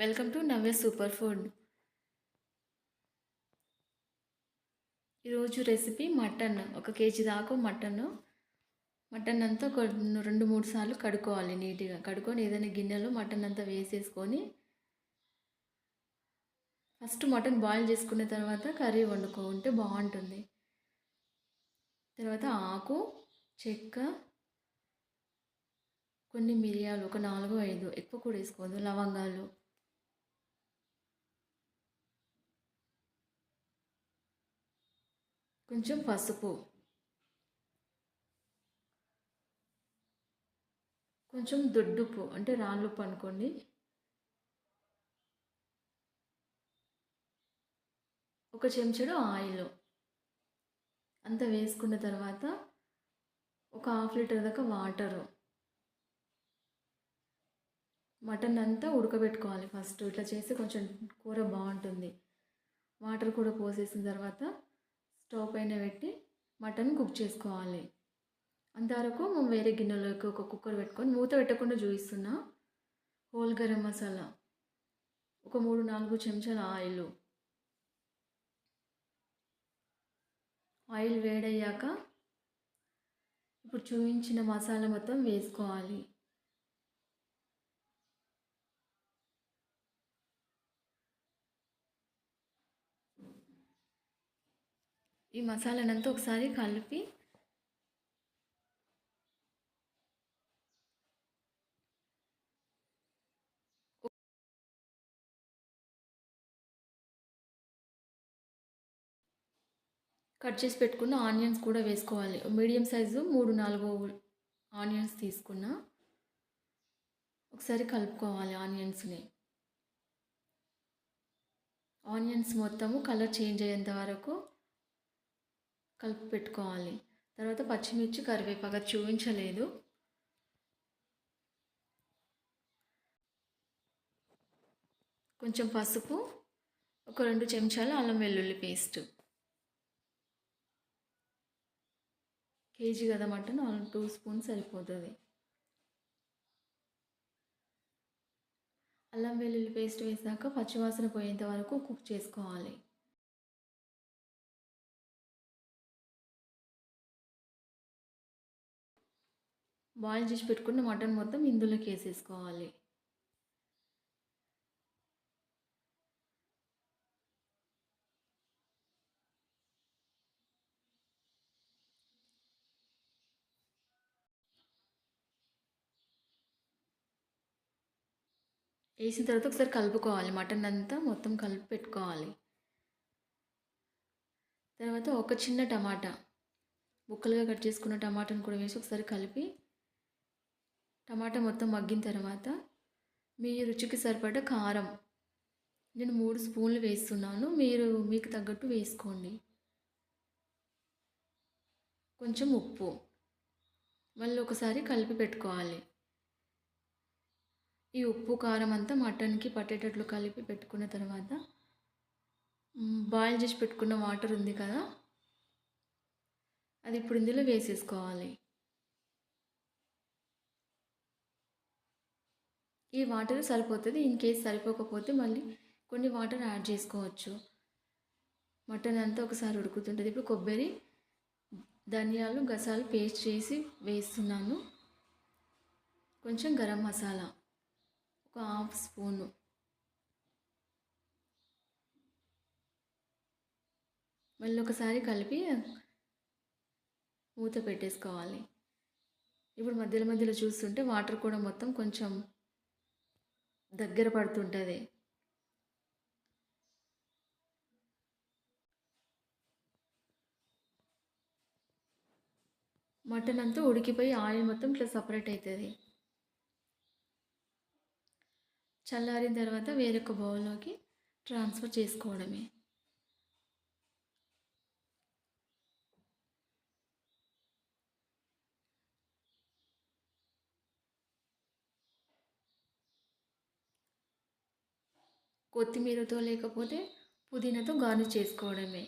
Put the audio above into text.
Welcome to Navya super food. ఈరోజు recipe mutton. ఒక KG దాకా మటన్. మటన్ అంతా ఒక రెండు మూడు సార్లు కడుక్కోవాలి నీట్గా. కడుక్కొని ఏదైనా గిన్నెలో మటన్ అంతా వేసేసుకొని ఫస్ట్ మటన్ బాయిల్ చేసుకున్న తర్వాత కర్రీ వండుకుంటే బాగుంటుంది. తర్వాత ఆకు చెక్క కొన్ని మిరియాలు ఒక నాలుగు ఐదు ఎక్కువ కూడా వేసుకోవద్దు లవంగాలు. కొంచెం పసుపు. కొంచెం దొడ్డుపు అంటే రాళ్ళుప్పు అనుకోండి ఒక చెంచాడు ఆయిల్. అంతా వేసుకున్న తర్వాత ఒక హాఫ్ లీటర్ దాకా వాటరు. మటన్ అంతా ఉడకబెట్టుకోవాలి ఫస్ట్. ఇట్లా చేస్తే కొంచెం కూర బాగుంటుంది. వాటర్ కూడా పోసేసిన తర్వాత స్టవ్ పైన పెట్టి మటన్ కుక్ చేసుకోవాలి. అంతవరకు మేము వేరే గిన్నెలోకి ఒక కుక్కర్ పెట్టుకొని మూత పెట్టకుండా చూపిస్తున్నా. హోల్ గరం మసాలా. ఒక మూడు నాలుగు చెంచాల ఆయిల్. ఆయిల్ వేడయ్యాక ఇప్పుడు చూపించిన మసాలా మొత్తం వేసుకోవాలి. ఈ మసాలానంతా ఒకసారి కలిపి కట్ చేసి పెట్టుకున్న ఆనియన్స్ కూడా వేసుకోవాలి. మీడియం సైజు మూడు నాలుగు ఆనియన్స్ తీసుకున్న ఒకసారి కలుపుకోవాలి ఆనియన్స్ని. ఆనియన్స్ మొత్తము కలర్ చేంజ్ అయ్యేంత వరకు కలిపి పెట్టుకోవాలి. తర్వాత పచ్చిమిర్చి కరివేపాకు చూపించలేదు. కొంచెం పసుపు ఒక రెండు చెంచాలు అల్లం వెల్లుల్లి పేస్ట్. కేజీ కదా మటన్ టూ స్పూన్ సరిపోతుంది. అల్లం వెల్లుల్లి పేస్ట్ వేసాక పచ్చివాసన పోయేంత వరకు కుక్ చేసుకోవాలి. బాయిల్ చేసి పెట్టుకున్న మటన్ మొత్తం ఇందులోకి వేసేసుకోవాలి. వేసిన తర్వాత ఒకసారి కలుపుకోవాలి. మటన్ అంతా మొత్తం కలిపి పెట్టుకోవాలి. తర్వాత ఒక చిన్న టమాటా ముక్కలుగా కట్ చేసుకున్న టమాటాను కూడా వేసి ఒకసారి కలిపి టమాటా మొత్తం మగ్గిన తర్వాత మీ రుచికి సరిపడ కారం. నేను మూడు స్పూన్లు వేస్తున్నాను. మీరు మీకు తగ్గట్టు వేసుకోండి. కొంచెం ఉప్పు. మళ్ళీ ఒకసారి కలిపి పెట్టుకోవాలి. ఈ ఉప్పు కారం అంతా మటన్కి పట్టేటట్లు కలిపి పెట్టుకున్న తర్వాత బాయిల్ చేసి పెట్టుకున్న వాటర్ ఉంది కదా అది ఇప్పుడు ఇందులో వేసేసుకోవాలి. ఈ వాటర్ సరిపోతుంది. ఇన్ కేస్ సరిపోకపోతే మళ్ళీ కొన్ని వాటర్ యాడ్ చేసుకోవచ్చు. మటన్ అంతా ఒకసారి ఉడుకుతుంటుంది. ఇప్పుడు కొబ్బరి ధనియాలు గసాలు పేస్ట్ చేసి వేస్తున్నాను. కొంచెం గరం మసాలా ఒక హాఫ్ స్పూను. మళ్ళీ ఒకసారి కలిపి మూత పెట్టేసుకోవాలి. ఇప్పుడు మధ్యలో మధ్యలో చూస్తుంటే వాటర్ కూడా మొత్తం కొంచెం దగ్గర పడుతుంటుంది. మటన్ అంతా ఉడికిపోయి ఆయిల్ మొత్తం ఇట్లా సపరేట్ అవుతుంది చల్లారిన తర్వాత వేరొక బౌల్లోకి ట్రాన్స్ఫర్ చేసుకోవడమే. కొత్తిమీరతో లేకపోతే పుదీనాతో గార్నిష్ చేసుకోవడమే.